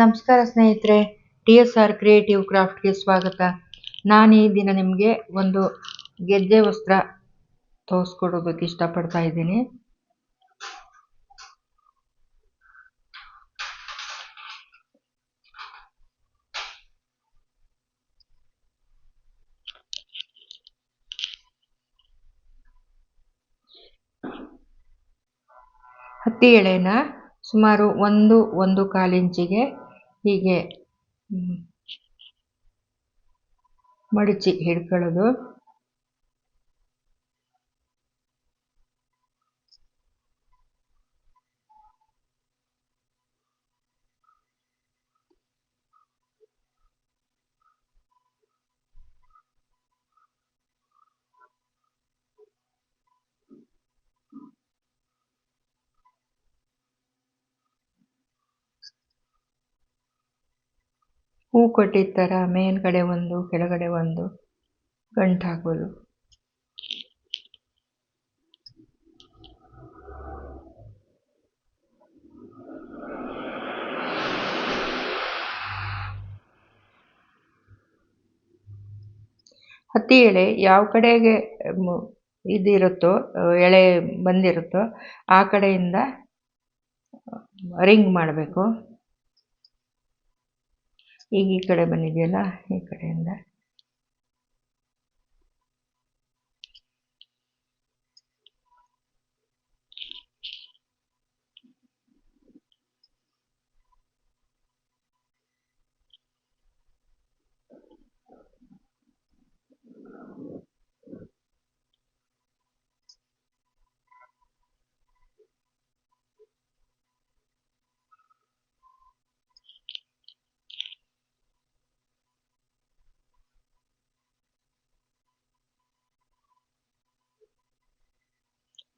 ನಮಸ್ಕಾರ ಸ್ನೇಹಿತರೆ T S R creative ಕ್ರಾಫ್ಟ್ಗೆ ಸ್ವಾಗತ. ನಾನು ಈ ದಿನ ನಿಮಗೆ ಒಂದು ಗೆಜ್ಜೆ ವಸ್ತ್ರ ತೋರಿಸ್ಕೊಡೋದಕ್ಕೆ ಇಷ್ಟಪಡ್ತಾ ಇದ್ದೀನಿ. ಹತ್ತಿ ಎಳೆನ ಸುಮಾರು ಒಂದು ಒಂದು ಕಾಲು ಇಂಚಿಗೆ ಹೀಗೆ ಮಡಚಿ ಹಿಡ್ಕೊಳ್ಳೋದು. ಹೂ ಕೊಟ್ಟಿದ್ದ ಥರ ಮೇಲ್ಗಡೆ ಒಂದು, ಕೆಳಗಡೆ ಒಂದು ಗಂಟು ಹಾಕೋದು ಹತ್ತಿ ಎಳೆ ಯಾವ ಕಡೆಗೆ ಇದಿರುತ್ತೋ ಎಳೆ ಬಂದಿರುತ್ತೋ, ಆ ಕಡೆಯಿಂದ ರಿಂಗ್ ಮಾಡಬೇಕು. ಈಗ ಈ ಕಡೆ ಬಂದಿದೆಯಲ್ಲ ಈ ಕಡೆಯಿಂದ.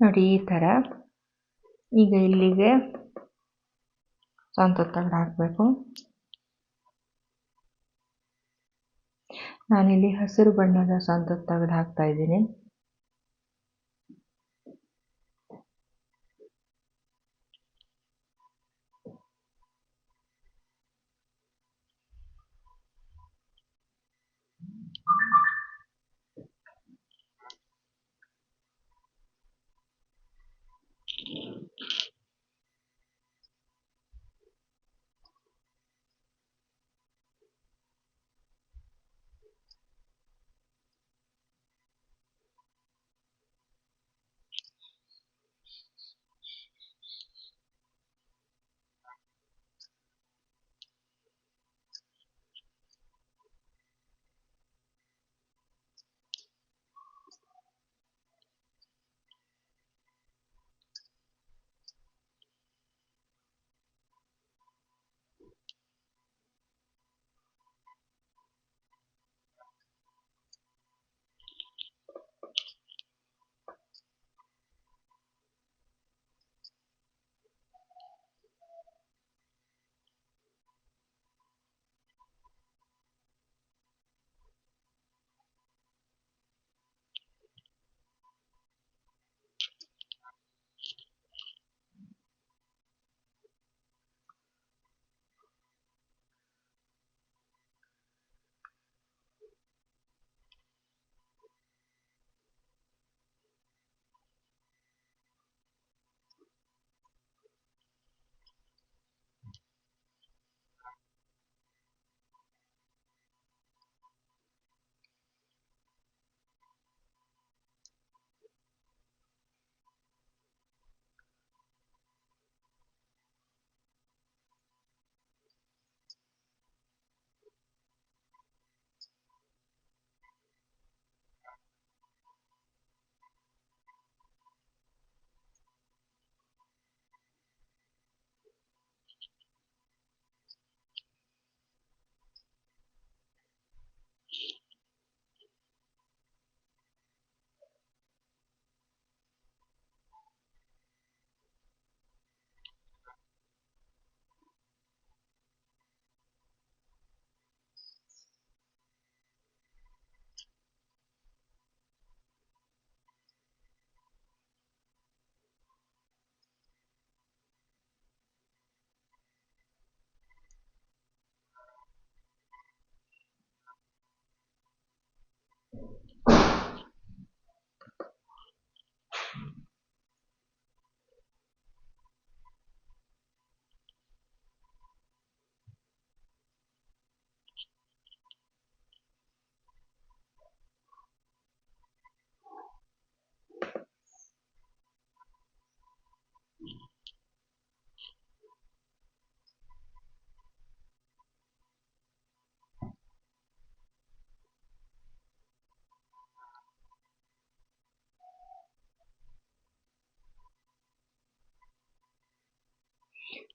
ನೋಡಿ ಈ ಥರ ಈಗ ಇಲ್ಲಿಗೆ ಸ್ವಂತ ತಗಡು ಹಾಕಬೇಕು. ನಾನಿಲ್ಲಿ ಹಸಿರು ಬಣ್ಣದ ಸ್ವಂತ ತಗಡು ಹಾಕ್ತಾ ಇದ್ದೀನಿ.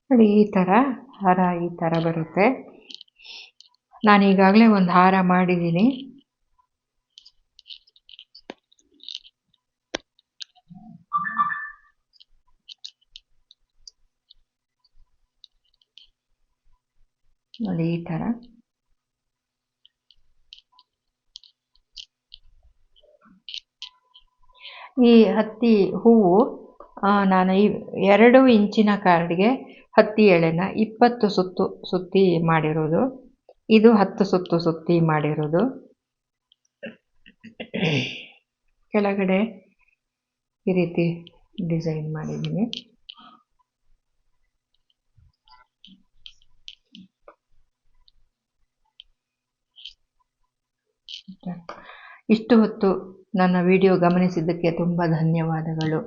ನೋಡಿ ಈ ಥರ ಹಾರ ಈ ಥರ ಬರುತ್ತೆ. ನಾನು ಈಗಾಗಲೇ ಒಂದು ಹಾರ ಮಾಡಿದ್ದೀನಿ ನೋಡಿ ಈ ಥರ ಈ ಹತ್ತಿ ಹೂವು ನಾನು ಈ ಎರಡು ಇಂಚಿನ ಕಾರ್ಡ್ಗೆ ಹತ್ತಿ ಎಳೆನ ಇಪ್ಪತ್ತು ಸುತ್ತು ಸುತ್ತಿ ಮಾಡಿರೋದು. ಇದು ಹತ್ತು ಸುತ್ತು ಸುತ್ತಿ ಮಾಡಿರೋದು. ಕೆಳಗಡೆ ಈ ರೀತಿ ಡಿಸೈನ್ ಮಾಡಿದ್ದೀನಿ. ಇಷ್ಟು ಹೊತ್ತು ನನ್ನ ವಿಡಿಯೋ ಗಮನಿಸಿದ್ದಕ್ಕೆ ತುಂಬ ಧನ್ಯವಾದಗಳು.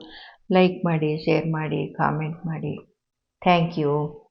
ಲೈಕ್ ಮಾಡಿ, ಶೇರ್ ಮಾಡಿ, ಕಾಮೆಂಟ್ ಮಾಡಿ. Thank you.